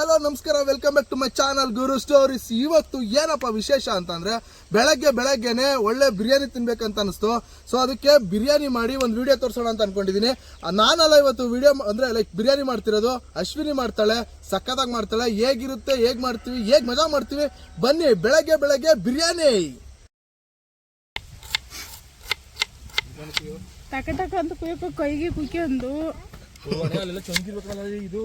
Hello ನಮಸ್ಕಾರ. Welcome back to my channel Guru stories ಇವತ್ತು ಏನಪ್ಪ ವಿಶೇಷ ಅಂತಂದ್ರೆ ಬೆಳಗ್ಗೆ ಬೆಳಗ್ಗೆನೆ ಒಳ್ಳೆ ಬಿರಿಯಾನಿ ತಿನ್ಬೇಕಂತ ಅನಿಸ್ತು. ಸೊ ಅದಕ್ಕೆ ಬಿರಿಯಾನಿ ಮಾಡಿ ಒಂದು ವಿಡಿಯೋ ತೋರಿಸೋಣ ಅಂತ ಅನ್ಕೊಂಡಿದ್ದೀನಿ ನಾನಲ್ಲ ಇವತ್ತು ವಿಡಿಯೋ ಅಂದ್ರೆ ಲೈಕ್ ಬಿರಿಯಾನಿ ಮಾಡ್ತಿರೋದು. ಅಶ್ವಿನಿ ಮಾಡ್ತಾಳೆ ಸಕ್ಕತ್ತಾಗಿ ಮಾಡ್ತಾಳೆ. ಹೇಗಿರುತ್ತೆ ಹೇಗೆ ಮಾಡ್ತೀವಿ ಹೇಗೆ ಮಜಾ ಮಾಡ್ತೀವಿ? ಬನ್ನಿ ಬೆಳಗ್ಗೆ ಬೆಳಗ್ಗೆ ಬಿರಿಯಾನಿ. ಕೈಗೆ ಕುಯ್ಕೊಂಡು ಇದು.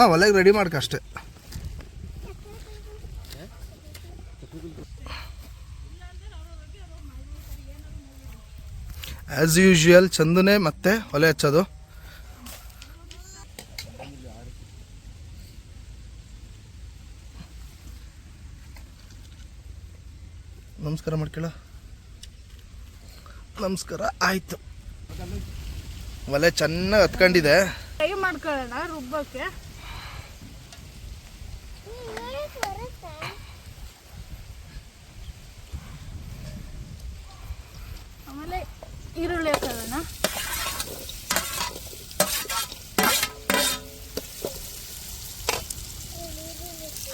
ಹಾ, ಒಲೆಗೆ ರೆಡಿ ಮಾಡ್ಕ ಅಷ್ಟೇ. ಆಸ್ ಯೂಶುವಲ್ ಚಂದನೆ ಮತ್ತೆ ಒಲೆ ಹಚ್ಚೋದು. ನಮಸ್ಕಾರ ಮಾಡ್ಕೊಳ್ಳ ನಮಸ್ಕಾರ, ಆಯ್ತು. ಒಲೆ ಚೆನ್ನಾಗಿ ಹತ್ಕೊಂಡಿದೆ. ಮಾಡ್ಕೊಳ್ಳೋಣ ರುಬ್ಬಕ್ಕೆ ಆಮೇಲೆ ಹಾಕೊಳ್ಳೋಣ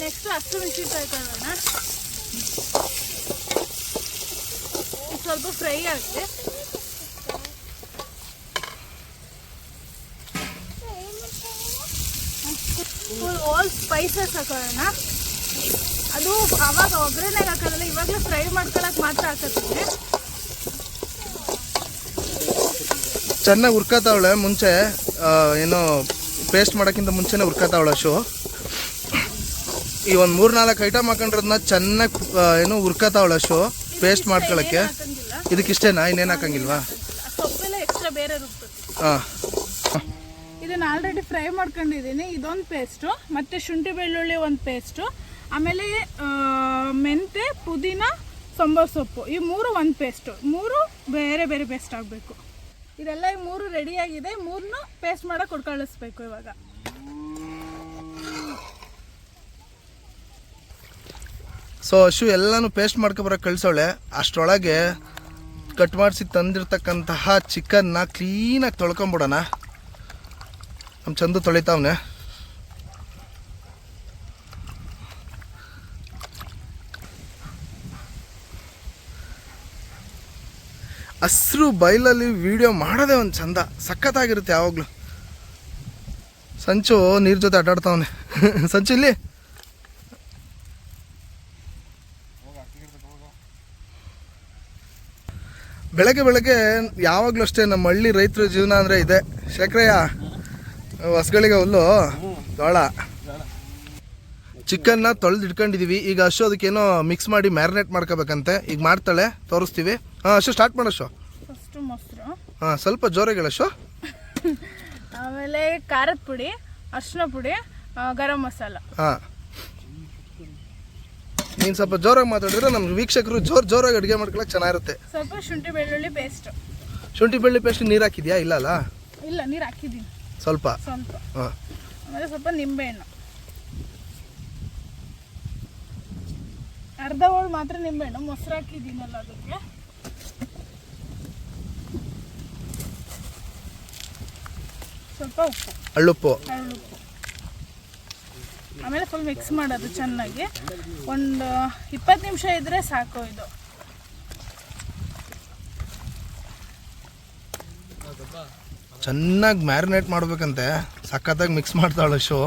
ನೆಕ್ಸ್ಟ್ ಹಸಿ ಮೆಣಸಿನ್ಕಾಯಿ ಇದು ಸ್ವಲ್ಪ ಫ್ರೈ ಆಗುತ್ತೆ ಫುಲ್ ಆಲ್ ಸ್ಪೈಸಸ್ ಹಾಕೊಳ್ಳೋಣ ಅದು ಅವಾಗ ಒಗ್ಗರಣೆಗೆ ಹಾಕೋದಲ್ಲ ಇವಾಗಲೇ ಫ್ರೈ ಮಾಡ್ಕೊಳಕ್ ಮಾತ್ರ ಹಾಕತ್ತೀನಿ. ಚೆನ್ನಾಗಿ ಹುರ್ಕತಾವಳೆ ಮುಂಚೆ ಏನು ಪೇಸ್ಟ್ ಮಾಡೋಕ್ಕಿಂತ ಮುಂಚೆನೇ ಹುರ್ಕತಾವಳೆ ಶೋ ಈ ಒಂದು ಮೂರು ನಾಲ್ಕು ಐಟಮ್ ಹಾಕೊಂಡ್ರದ್ನ ಚೆನ್ನಾಗಿ ಏನು ಹುರ್ಕತಾವಳೆ ಶೋ ಪೇಸ್ಟ್ ಮಾಡ್ಕೊಳ್ಳೋಕ್ಕೆ ಇದಕ್ಕೆ ಇದಕ್ಕಿಷ್ಟೇನಾ? ಇನ್ನೇನು ಹಾಕಂಗಿಲ್ವಾ? ಹಾಂ ಇದನ್ನು ಆಲ್ರೆಡಿ ಫ್ರೈ ಮಾಡ್ಕೊಂಡಿದ್ದೀನಿ. ಇದೊಂದು ಪೇಸ್ಟು ಮತ್ತು ಶುಂಠಿ ಬೆಳ್ಳುಳ್ಳಿ ಒಂದು ಪೇಸ್ಟು ಆಮೇಲೆ ಮೆಂತೆ ಪುದೀನ ಸಾಂಬಾರ್ ಸೊಪ್ಪು. ಈ ಮೂರು ಒಂದು ಪೇಸ್ಟು ಮೂರು ಬೇರೆ ಬೇರೆ ಪೇಸ್ಟ್ ಆಗಬೇಕು. ಇದೆಲ್ಲ ಈ ಮೂರು ರೆಡಿಯಾಗಿದೆ ಮೂರನ್ನು ಪೇಸ್ಟ್ ಮಾಡೋಕೆ ಕೊಟ್ಟು ಕಳಿಸ್ಬೇಕು ಇವಾಗ. ಸೊ ಅಶು ಎಲ್ಲನೂ ಪೇಸ್ಟ್ ಮಾಡ್ಕೊಬರಕ್ಕೆ ಕಳಿಸೋಳೆ ಅಷ್ಟರೊಳಗೆ ಕಟ್ ಮಾಡಿಸಿ ತಂದಿರ್ತಕ್ಕಂತಹ ಚಿಕನ್ನ ಕ್ಲೀನಾಗಿ ತೊಳ್ಕೊಂಬಿಡೋಣ. ನಮ್ಮ ಚಂದು ತೊಳಿತಾವನೆ. ಹಸ್ರು ಬೈಲಲ್ಲಿ ವಿಡಿಯೋ ಮಾಡೋದೇ ಒಂದು ಚಂದ. ಸಖತ್ತಾಗಿರುತ್ತೆ ಯಾವಾಗಲೂ. ಸಂಚು ನೀರ್ ಜೊತೆ ಅಡ್ಡಾಡ್ತಾವನೆ. ಸಂಚು ಇಲ್ಲಿ. ಬೆಳಗ್ಗೆ ಬೆಳಗ್ಗೆ ಯಾವಾಗಲೂ ಅಷ್ಟೇ ನಮ್ಮ ಹಳ್ಳಿ ರೈತರ ಜೀವನ ಅಂದರೆ ಇದೆ. ಶೇಖರಯ್ಯ ಹೊಸ್ಗಳಿಗೆ ಹುಲ್ಲು, ಜೋಳ. ಚಿಕನ್ನ ತೊಳೆದು ಇಟ್ಕೊಂಡಿದೀವಿ. ಈಗ ಅಷ್ಟು ಅದಕ್ಕೇನೋ ಮಿಕ್ಸ್ ಮಾಡಿ ಮ್ಯಾರಿನೇಟ್ ಮಾಡ್ಕೋಬೇಕಂತೆ. ಈಗ ಮಾಡ್ತಾಳೆ, ತೋರಿಸ್ತೀವಿ. ಹಾಂ ಅಶು ಸ್ಟಾರ್ಟ್ ಶೋ. ಫಸ್ಟು ಮೊಸರು. ಹಾಂ ಸ್ವಲ್ಪ ಜೋರಾಗಿ ಶೋ. ಆಮೇಲೆ ಖಾರದ ಪುಡಿ ಅರ್ಶಿನ ಪುಡಿ ಆ, ಗರಂ ಮಸಾಲ. ಹಾಂ. ನೀನು ಸ್ವಲ್ಪ ಜೋರಾಗಿ ಮಾತಾಡಿದ್ರೆ ನಮ್ಮ ವೀಕ್ಷಕರು ಜೋರು ಜೋರಾಗಿ ಅಡುಗೆ ಮಾಡ್ಕೊಳಕ್ಕೆ ಚೆನ್ನಾಗಿರುತ್ತೆ. ಸ್ವಲ್ಪ ಶುಂಠಿ ಬೆಳ್ಳುಳ್ಳಿ ಪೇಸ್ಟ್ ಶುಂಠಿ ಬೆಳ್ಳಿ ಪೇಸ್ಟ್ ನೀರು ಹಾಕಿದ್ಯಾ? ಇಲ್ಲ ಅಲ್ಲ? ಇಲ್ಲ ನೀರು ಹಾಕಿದ್ದೀನಿ. ಸ್ವಲ್ಪ. ಸ್ವಲ್ಪ. ಹಾಂ. ಆಮೇಲೆ ಸ್ವಲ್ಪ ನಿಂಬೆಹಣ್ಣು ಅರ್ಧ ಹೋಳು ಮಾತ್ರ ನಿಂಬೆಹಣ್ಣು ಮೊಸರು ಹಾಕಿದ್ದೀನಲ್ಲ ಅದಕ್ಕೆ. ಸ್ವಲ್ಪ ಉಪ್ಪು. ಹರಳುಪ್ಪು ಆಮೇಲೆ ಫುಲ್ ಮಿಕ್ಸ್ ಮಾಡೋದು ಚೆನ್ನಾಗಿ. ಒಂದು ಇಪ್ಪತ್ತು ನಿಮಿಷ ಇದ್ರೆ ಸಾಕು ಇದು. ಚೆನ್ನಾಗಿ ಮ್ಯಾರಿನೇಟ್ ಮಾಡ್ಬೇಕಂತೆ. ಸಖತ್ತಾಗಿ ಮಿಕ್ಸ್ ಮಾಡ್ತಾಳೆ ಶೋ.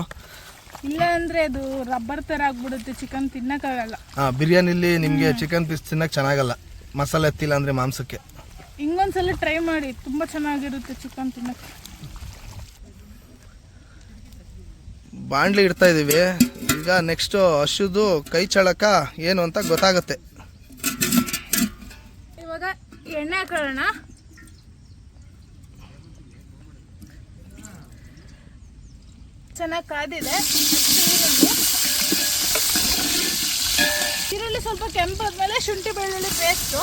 ಇಲ್ಲ ಅಂದ್ರೆ ಅದು ರಬ್ಬರ್ ಥರ ಆಗ್ಬಿಡುತ್ತೆ ಚಿಕನ್ ತಿನ್ನೋಕ್ಕಾಗಲ್ಲ ಹಾಂ ಬಿರಿಯಾನಿಲಿ ನಿಮಗೆ ಚಿಕನ್ ಪೀಸ್ ತಿನ್ನಕ್ಕೆ ಚೆನ್ನಾಗಲ್ಲ. ಮಸಾಲೆ ಎತ್ತಿಲ್ಲ ಅಂದರೆ ಮಾಂಸಕ್ಕೆ. ಹಿಂಗೊಂದ್ಸಲ ಟ್ರೈ ಮಾಡಿ ತುಂಬ ಚೆನ್ನಾಗಿರುತ್ತೆ ಚಿಕನ್ ತಿನ್ನಕ್ಕೆ. ಬಾಂಡ್ಲಿ ಇಡ್ತಾ ಇದ್ದೀವಿ ಈಗ ನೆಕ್ಸ್ಟು ಹಸುದು ಕೈ ಚಳಕ ಏನು ಅಂತ ಗೊತ್ತಾಗುತ್ತೆ. ಇವಾಗ ಎಣ್ಣೆ ಹಾಕೊಳ್ಳೋಣ. ಚೆನ್ನಾಗಿ ಕಾದಿದೆ. ಈರುಳ್ಳಿ ಸ್ವಲ್ಪ ಕೆಂಪಾದ್ಮೇಲೆ ಶುಂಠಿ ಬೆಳ್ಳುಳ್ಳಿ ಪೇಸ್ಟು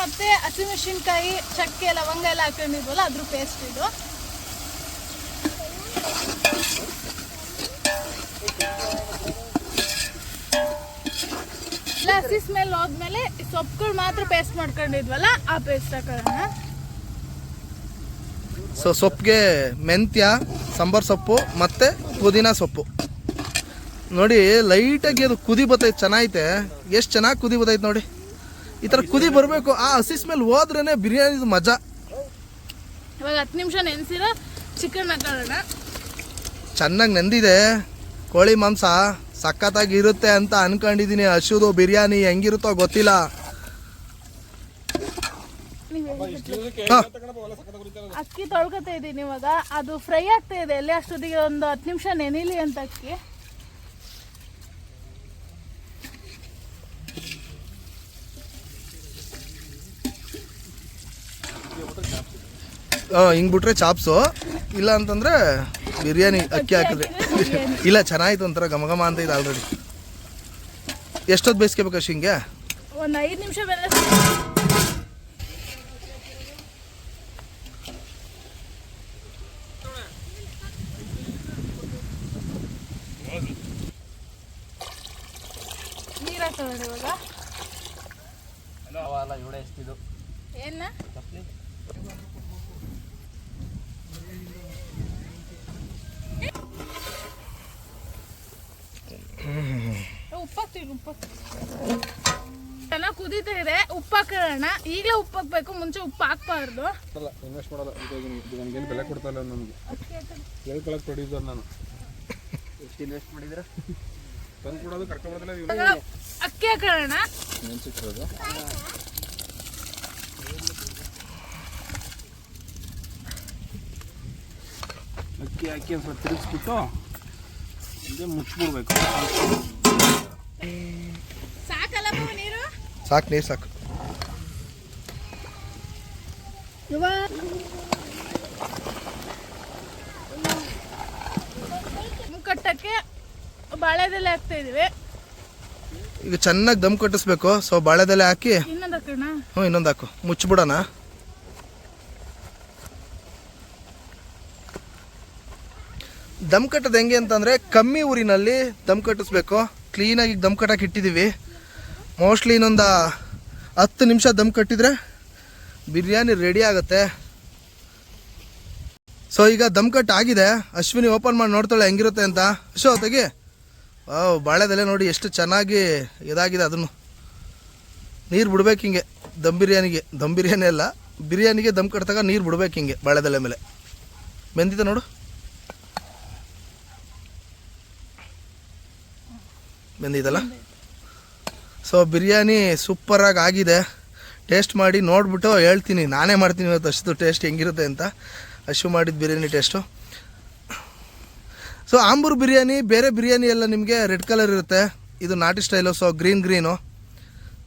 ಮತ್ತೆ ಹಸಿಮೆಣಸಿನ್ಕಾಯಿ ಚಕ್ಕೆ, ಲವಂಗ ಎಲ್ಲ ಹಾಕೊಂಡಿದ್ವಲ್ಲ, ಅದ್ರ ಪೇಸ್ಟ್ ಇದು. ಹಸಿ ಸ್ಮೆಲ್ ಹೋದ್ಮೇಲೆ ಸೊಪ್ಪುಗಳು ಮಾತ್ರ ಪೇಸ್ಟ್ ಮಾಡ್ಕೊಂಡಿದ್ವಲ್ಲ, ಆ ಪೇಸ್ಟ್ ಹಾಕೋಣ. ಸೊ ಸೊಪ್ಪಿಗೆ ಮೆಂತ್ಯ, ಸಾಂಬಾರ್ ಸೊಪ್ಪು, ಮತ್ತು ಪುದೀನ ಸೊಪ್ಪು. ನೋಡಿ ಲೈಟಾಗಿ ಅದು ಕುದಿ ಬತ್ತೈತೆ ಚೆನ್ನಾಗೈತೆ. ಎಷ್ಟು ಚೆನ್ನಾಗಿ ಕುದಿ ಬತ್ತೈತೆ ನೋಡಿ. ಈ ಥರ ಕುದಿ ಬರಬೇಕು. ಆ ಹಸಿ ಸ್ಮೆಲ್ ಹೋದ್ರೇ ಬಿರಿಯಾನಿದು ಮಜಾ. ಇವಾಗ ಹತ್ತು ನಿಮಿಷ ನೆನೆಸಿರ ಚಿಕನ್ ಹಾಕೋಣ ಚೆನ್ನಾಗಿ ನೆಂದಿದೆ. ಕೋಳಿ ಮಾಂಸ ಸಖತ್ತಾಗಿ ಇರುತ್ತೆ ಅಂತ ಅನ್ಕೊಂಡಿದ್ದೀನಿ ಹಸುದು ಬಿರಿಯಾನಿ ಹೆಂಗಿರುತ್ತೋ ಗೊತ್ತಿಲ್ಲ. ಅಕ್ಕಿ ತೊಳ್ಕೊತಾ ಇದ್ದೀನಿ ಇವಾಗ. ಅದು ಫ್ರೈ ಆಗ್ತಾ ಇದೆ. ಎಲ್ಲಿ ಅಷ್ಟೊತ್ತಿಗೆ ಒಂದು ಹತ್ತು ನಿಮಿಷ ನೆನಿಲಿ ಅಂತ ಅಕ್ಕಿ. ಹಿಂಗೆ ಬಿಟ್ರೆ ಚಾಪ್ಸು. ಇಲ್ಲ ಅಂತಂದ್ರೆ ಬಿರಿಯಾನಿ, ಅಕ್ಕಿ ಹಾಕಿದ್ರೆ. ಇಲ್ಲ ಚೆನ್ನಾಗಿತ್ತು ಒಂಥರ ಘಮ ಘಮ ಅಂತ ಇದೆ ಆಲ್ರೆಡಿ ಎಷ್ಟೊತ್ತು ಬೇಯಿಸ್ಕೋಬೇಕು ಅಷ್ಟು ಹಿಂಗೆ ಒಂದು ಐದು ನಿಮಿಷ ಬೆಲ್ಲ ನೀರು ಹಾಕೋಣ ಇವಾಗ ಏನ ಉಪ್ಪು ಚೆನ್ನಾಗಿ ಕುದೀತಾ ಇದೆ. ಉಪ್ಪು ಹಾಕೋಣ. ಈಗಲೇ ಉಪ್ಪು ಹಾಕಬೇಕು ಮುಂಚೆ ಉಪ್ಪು ಹಾಕ್ಬಾರ್ದು. ಅಲ್ಲ ಇನ್ವೆಸ್ಟ್ ಮಾಡಲ್ಲ. ಇದು ನನಗೇನು ಬೆಲೆ ಕೊಡ್ತಾ ಇಲ್ಲ ನನಗೆ ಹೇಳ್ಕೊಳಕ್ಕೆ ಪ್ರೊಡ್ಯೂಸರ್ ನಾನು. ಎಷ್ಟು ಇನ್ವೆಸ್ಟ್ ಮಾಡಿದ್ರೆ ತಂದು ಕೊಡೋದು ಕರ್ಕೊಂಡ್ಬರೋದಿಲ್ಲ ಇವಾಗ ಅಕ್ಕಿ ಹಾಕೋಣ. ನೆನ್ಸಿಟ್ಟಿರೋದು ಅಕ್ಕಿ ಹಾಕಿ ಒಂದು ಸ್ವಲ್ಪ ತಿರುಗಿಸ್ಬಿಟ್ಟು ಮುಚ್ಚಿಬಿಡಬೇಕು ಮುಚ್ಚಿಬಿಡ್ಬೇಕು. ಸಾಕು ನೀರು ಸಾಕು. ಕಟ್ಟಕ್ಕೆ ಬಾಳೆದೆಲೆ ಹಾಕ್ತಾ ಇದೀವಿ ಈಗ ಚೆನ್ನಾಗಿ ದಮ್ ಕಟ್ಟಿಸ್ಬೇಕು ಸೊ ಬಾಳೆದೆಲೆ ಹಾಕಿ. ಇನ್ನೊಂದು ಹಾಕೋಣ? ಹ್ಞೂ ಇನ್ನೊಂದು ಹಾಕು. ಮುಚ್ಚಿಬಿಡೋಣ. ದಮ್ ಕಟ್ಟೋದು ಹೆಂಗೆ ಅಂತಂದರೆ ಕಮ್ಮಿ ಊರಿನಲ್ಲಿ ದಮ್ ಕಟ್ಟಿಸ್ಬೇಕು. ಕ್ಲೀನಾಗಿ ದಮ್ ಕಟ್ಟಕ್ಕೆ ಇಟ್ಟಿದ್ದೀವಿ ಮೋಸ್ಟ್ಲಿ ಇನ್ನೊಂದು ಹತ್ತು ನಿಮಿಷ ದಮ್ ಕಟ್ಟಿದ್ರೆ ಬಿರಿಯಾನಿ ರೆಡಿ ಆಗುತ್ತೆ. ಸೊ ಈಗ ದಮ್ ಕಟ್ ಆಗಿದೆ. ಅಶ್ವಿನಿ ಓಪನ್ ಮಾಡಿ ನೋಡ್ತಾಳೆ ಹೆಂಗಿರುತ್ತೆ ಅಂತ. ಅಶೋ, ತೆಗಿ. ವಾವ್ ಬಾಳೆದೆಲೆ ನೋಡಿ ಎಷ್ಟು ಚೆನ್ನಾಗಿ ಇದಾಗಿದೆ ಅದನ್ನು. ನೀರು ಬಿಡ್ಬೇಕು ಹಿಂಗೆ, ದಮ್ ಬಿರಿಯಾನಿಗೆ. ದಮ್ ಬಿರಿಯಾನಿ ಅಲ್ಲ, ಬಿರಿಯಾನಿಗೆ ದಮ್ ಕಟ್ಟಾಗ ನೀರು ಬಿಡ್ಬೇಕು ಹಿಂಗೆ ಬಾಳೆದಲ್ಲೇ ಮೇಲೆ. ಬೆಂದಿದೆ ನೋಡು. ಬೆಂದಿದಲ್ಲ? ಸೊ ಬಿರಿಯಾನಿ ಸೂಪರಾಗಿ ಆಗಿದೆ. ಟೇಸ್ಟ್ ಮಾಡಿ ನೋಡಿಬಿಟ್ಟು ಹೇಳ್ತೀನಿ. ನಾನೇ ಮಾಡ್ತೀನಿ ಇವತ್ತು ಅಷ್ಟು ಟೇಸ್ಟ್ ಹೆಂಗಿರುತ್ತೆ ಅಂತ. ಅಶು ಮಾಡಿದ ಬಿರಿಯಾನಿ ಟೇಸ್ಟು ಸೊ ಆಂಬೂರು ಬಿರಿಯಾನಿ, ಬೇರೆ ಬಿರಿಯಾನಿ ಎಲ್ಲ ನಿಮಗೆ ರೆಡ್ ಕಲರ್ ಇರುತ್ತೆ. ಇದು ನಾಟಿ ಸ್ಟೈಲು ಸೊ ಗ್ರೀನ್ ಗ್ರೀನು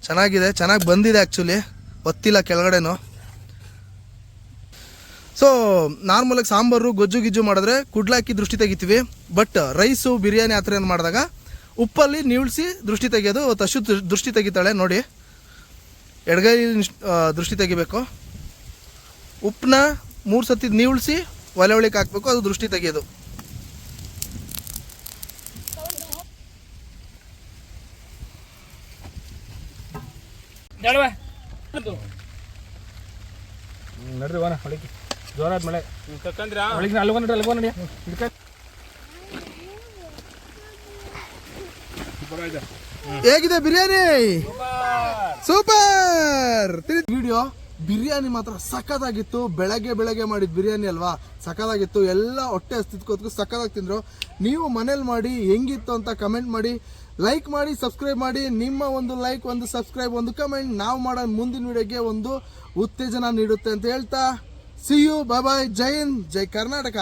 ಚೆನ್ನಾಗಿದೆ. ಚೆನ್ನಾಗಿ ಬಂದಿದೆ ಆ್ಯಕ್ಚುಲಿ ಒತ್ತಿಲ್ಲ ಕೆಳಗಡೆನು. ಸೊ ನಾರ್ಮಲಾಗಿ ಸಾಂಬಾರು, ಗೊಜ್ಜು ಗಿಜ್ಜು ಮಾಡಿದ್ರೆ ಕುಡ್ಲಾಕಿ ದೃಷ್ಟಿ ತೆಗಿತೀವಿ. ಬಟ್ ರೈಸು ಬಿರಿಯಾನಿ ಆ ಥರ ಏನು ಮಾಡಿದಾಗ ಉಪ್ಪಲ್ಲಿ ನೀಳ್ಸಿ ದೃಷ್ಟಿ ತೆಗೆಯೋದು ತಶು ದೃಷ್ಟಿ ತೆಗಿತಾಳೆ ನೋಡಿ. ಎಡಗೈ ದೃಷ್ಟಿ ತೆಗಿಬೇಕು. ಉಪ್ಪನ್ನ ಮೂರು ಸತಿ ನೀಳ್ಸಿ ಒಲೆ ಒಳಗೆ ಹಾಕಬೇಕು ಅದು ದೃಷ್ಟಿ ತೆಗೆಯೋದು. ನಡ್ರಿ ಬಾನ ಹೊಳಿಗೆ ಜೋರಾದ ಮಳೆ ಹೊಳಿಗೆ ಅಲ್ವ ನಡಿ ಅಲ್ವ ನಡಿ ಹಿಡ್ಕ ಹೇಗಿದೆ ಬಿರಿಯಾನಿ? ಸೂಪರ್. ವಿಡಿಯೋ ಬಿರಿಯಾನಿ ಮಾತ್ರ ಸಖತ್ತಾಗಿತ್ತು. ಬೆಳಗ್ಗೆ ಬೆಳಗ್ಗೆ ಮಾಡಿದ ಬಿರಿಯಾನಿ ಅಲ್ವಾ? ಸಖತ್ತಾಗಿತ್ತು. ಎಲ್ಲ ಹೊಟ್ಟೆ ಅಸ್ತಿತ್ಕೋದ್ಕು ಸಖತ್ತಾಗಿ ತಿಂದ್ರು. ನೀವು ಮನೇಲಿ ಮಾಡಿ ಹೆಂಗಿತ್ತು ಅಂತ ಕಮೆಂಟ್ ಮಾಡಿ ಲೈಕ್ ಮಾಡಿ ಸಬ್ಸ್ಕ್ರೈಬ್ ಮಾಡಿ. ನಿಮ್ಮ ಒಂದು ಲೈಕ್ ಒಂದು ಸಬ್ಸ್ಕ್ರೈಬ್ ಒಂದು ಕಮೆಂಟ್ ನಾವು ಮಾಡೋ ಮುಂದಿನ ವಿಡಿಯೋಗೆ ಒಂದು ಉತ್ತೇಜನ ನೀಡುತ್ತೆ ಅಂತ ಹೇಳ್ತಾ ಸಿ ಯು ಬಾಯ್ ಬಾಯ್ ಜೈ ಹಿಂದ್. ಜೈ ಕರ್ನಾಟಕ.